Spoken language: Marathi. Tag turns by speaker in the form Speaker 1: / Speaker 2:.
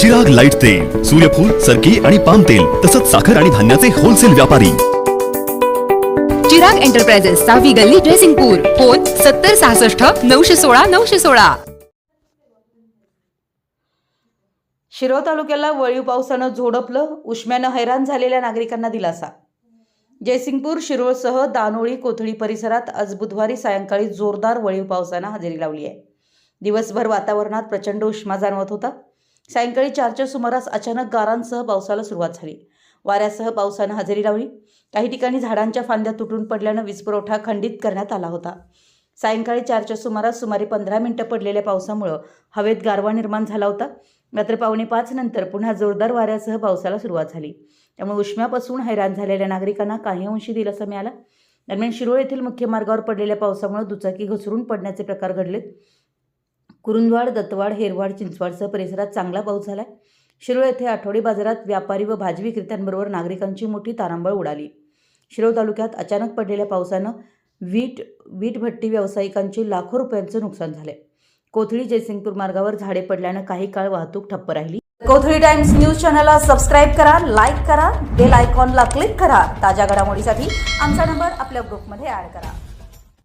Speaker 1: जग लाइट तेल सूर्यफूल सरकी आणि पाम तेल तसंच साखर आणि धान्याचे होलसेल व्यापारी.
Speaker 2: चिराग एंटरप्राइजेस सहावी गल्ली ड्रेसिंगपूर फोन सत्तर सहासष्ट नऊशे सोळा नऊशे सोळा.
Speaker 3: शिरोळ तालुक्याला वळीव पावसानं झोडपलं उष्म्यानं हैराण झालेल्या नागरिकांना दिलासा. जयसिंगपूर शिरोळसह दानोळी कोथळी परिसरात आज बुधवारी सायंकाळी जोरदार वळीव पावसानं हजेरी लावली आहे. दिवसभर वातावरणात प्रचंड उष्मा जाणवत होता. सायंकाळी चारच्या सुमारास अचानक गारांसह पावसाला सुरुवात झाली. वाऱ्यासह पावसानं हजेरी लावली. काही ठिकाणी झाडांच्या फांद्या तुटून पडल्यानं वीजपुरवठा खंडित करण्यात आला होता. सायंकाळी चारच्या सुमारास सुमारे पंधरा मिनिटं पडलेल्या पावसामुळं हवेत गारवा निर्माण झाला होता. मात्र पावणे पाच नंतर पुन्हा जोरदार वाऱ्यासह पावसाला सुरुवात झाली. त्यामुळे उष्म्यापासून हैराण झालेल्या नागरिकांना काही अंशी दिलासा मिळाला. दरम्यान शिरोळ येथील मुख्य मार्गावर पडलेल्या पावसामुळे दुचाकी घसरून पडण्याचे प्रकार घडलेत. कुरुंदवाड दत्तवाड हेरवाड चिंचवाडसह परिसरात चांगला पाऊस झाला शिरोळ येथे आठवडी बाजारात व्यापारी व भाजी विक्रेत्यांबरोबर नागरिकांची मोठी तारांबळ उडाली. शिरोळ तालुक्यात अचानक पडलेल्या पावसानं वीट वीट भट्टी व्यावसायिकांचे लाखो रुपयांचं नुकसान झाले कोथळी जयसिंगपूर मार्गावर झाडे पडल्यानं काही काळ वाहतूक ठप्प राहिली. कोथळी टाइम्स न्यूज चॅनलला सबस्क्राईब करा लाईक करा बेल आयकॉनला क्लिक करा. ताज्या घडामोडीसाठी आमचा नंबर आपल्या ग्रुपमध्ये ॲड करा.